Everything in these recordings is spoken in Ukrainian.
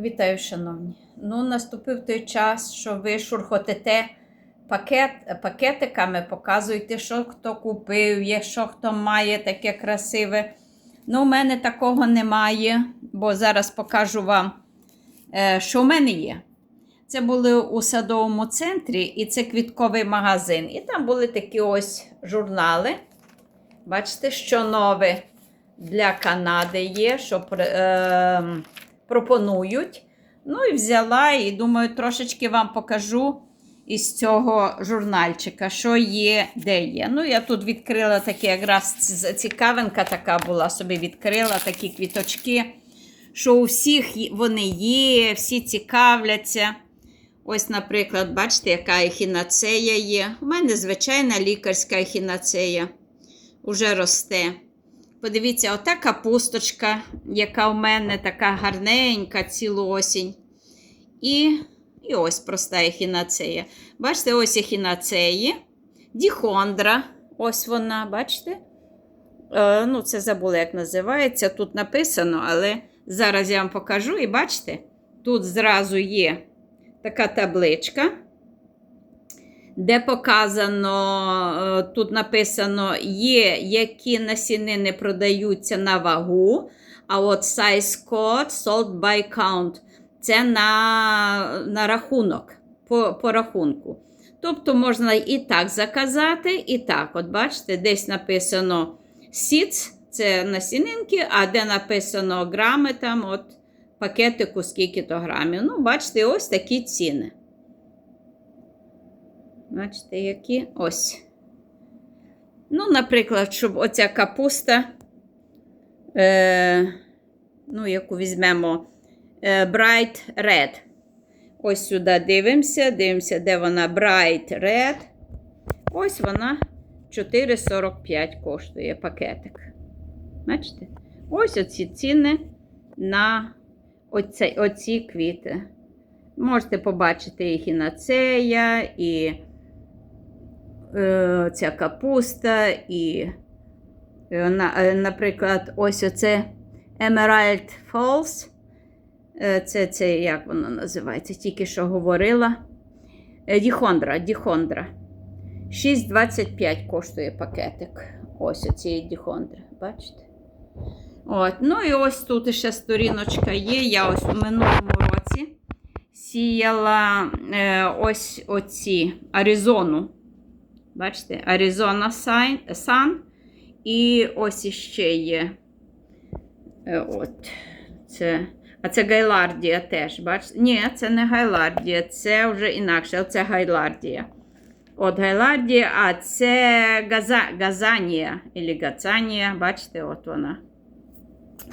Вітаю, шановні. Ну, наступив той час, що ви шурхотите пакет, пакетиками, показуєте, що хто купив, є, що хто має таке красиве. Ну, у мене такого немає, бо зараз покажу вам, е, що в мене є. Це були у садовому центрі, і це квітковий магазин. І там були такі ось журнали. Бачите, що нове для Канади є, що е, пропонують. Ну і взяла, і думаю, трошечки вам покажу із цього журнальчика, що є, де є. Ну, я тут відкрила таке, якраз цікавинка така була, собі відкрила такі квіточки, що у всіх вони є, всі цікавляться. Ось, наприклад, бачите, яка ехінацея є. У мене звичайна лікарська ехінацея уже росте. Подивіться, ота капусточка, яка в мене така гарненька цілу осінь. І, і ось проста ехінацея. Бачите, ось ехінацеї. Діхондра. Ось вона, бачите? Е, ну, це забула, як називається. Тут написано, але зараз я вам покажу. І бачите, тут зразу є така табличка де показано, е, тут написано, є, які насінини продаються на вагу, а от size code sold by count це на, на рахунок, по, по рахунку. Тобто можна і так заказати, і так. От бачите, десь написано seeds, це насінинки, а де написано грами, там от пакетику скільки-то грамів. Ну, бачите, ось такі ціни. Бачите, які ось. Ну, наприклад, щоб оця капуста, е, ну, яку візьмемо е, Bright Red. Ось сюди дивимося, дивимося, де вона Bright Red. Ось вона 4,45 коштує пакетик. Бачите? Ось оці ціни на оці, оці квіти. Можете побачити їх і на цея, і ця капуста, і, е, е, наприклад, ось оце Emerald Falls. Е, це, це як воно називається? Тільки що говорила. Е, Діхондра, Діхондра. 6,25 коштує пакетик. Ось оцієї Діхондри. Бачите? От. Ну і ось тут ще сторіночка є. Я ось у минулому році сіяла е, ось оці Аризону. Бачите, Arizona Sun. І ось іще є. Е, от. Це, а це Гайлардія теж. Бачите? Ні, це не Гайлардія, це вже інакше. Оце Гайлардія. От Гайлардія, а це Газа, Газанія. Або Гацанія. Бачите, от вона.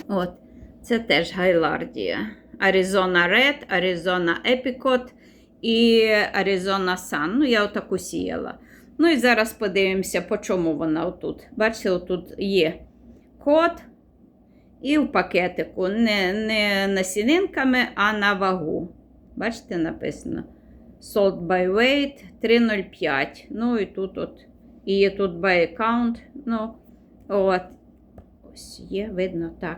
От. Це теж Гайлардія. Arizona Red, Arizona Epicot і Arizona Sun. Ну, я отаку сіяла. Ну і зараз подивимося, по чому вона отут. Бачите, отут є код. І в пакетику не, не насінинками, а на вагу. Бачите, написано Salt by weight 3,05. Ну і тут от, і є тут by account. Ну, от. Ось є, видно так.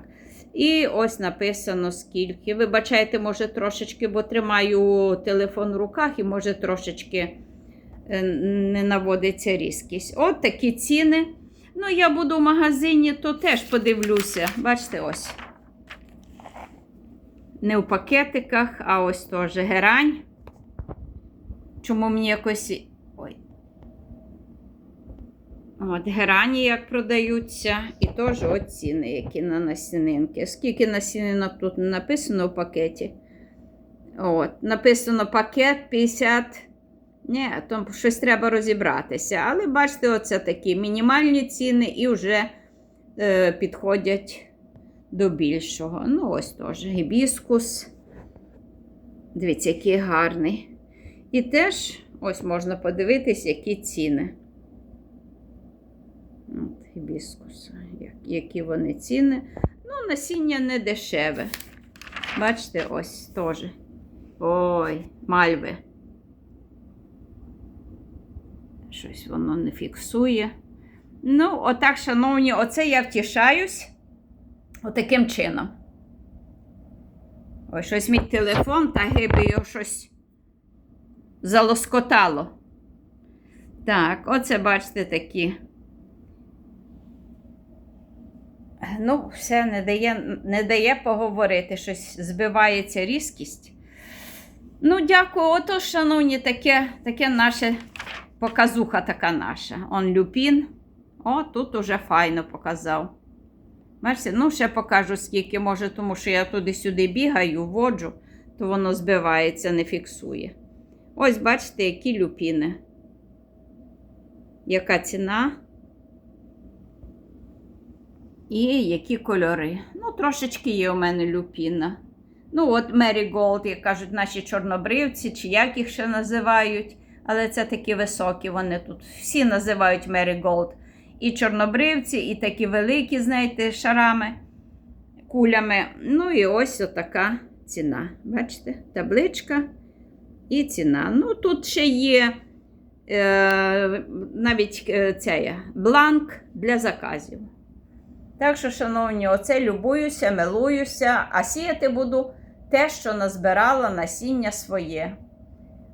І ось написано скільки. Вибачайте, може, трошечки, бо тримаю телефон в руках і може трошечки не наводиться різкість. От такі ціни. Ну, я буду в магазині, то теж подивлюся. Бачите, ось. Не в пакетиках, а ось теж герань. Чому мені якось. Ой. От, герані як продаються, і теж от ціни, які на насінинки. Скільки насінинок тут написано в пакеті? От, Написано пакет 50. Ні, там щось треба розібратися. Але бачите, оце такі мінімальні ціни і вже е, підходять до більшого. Ну, ось теж гібіскус. Дивіться, який гарний. І теж ось можна подивитись, які ціни. От, гібіскус, як- які вони ціни. Ну, насіння не дешеве. Бачите, ось теж. Ой, мальви. Щось воно не фіксує. Ну, отак, шановні, оце я втішаюсь отаким чином. Ой, щось мій телефон, та гиби його щось залоскотало. Так, оце бачите такі. Ну, все не дає, не дає поговорити, щось збивається різкість. Ну, дякую. Ото, шановні, таке, таке наше показуха така наша. Он люпін. О, тут уже файно показав. Бачите, ну ще покажу, скільки може, тому що я туди-сюди бігаю, вводжу, то воно збивається, не фіксує. Ось бачите, які люпіни. Яка ціна? І які кольори. Ну, трошечки є у мене люпіна. Ну, от Мері Голд, як кажуть наші чорнобривці, чи як їх ще називають. Але це такі високі, вони тут всі називають Мері Голд. І чорнобривці, і такі великі, знаєте, шарами, кулями. Ну і ось отака ціна. Бачите, табличка і ціна. Ну, тут ще є е, навіть е, ця, бланк для заказів. Так що, шановні, оце любуюся, милуюся, а сіяти буду те, що назбирала насіння своє.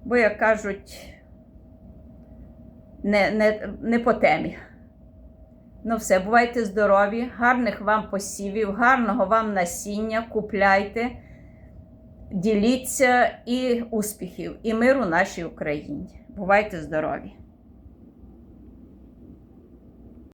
Бо, як кажуть, не, не, не по темі. Ну, все, бувайте здорові, гарних вам посівів, гарного вам насіння, купляйте, діліться і успіхів, і миру нашій Україні. Бувайте здорові!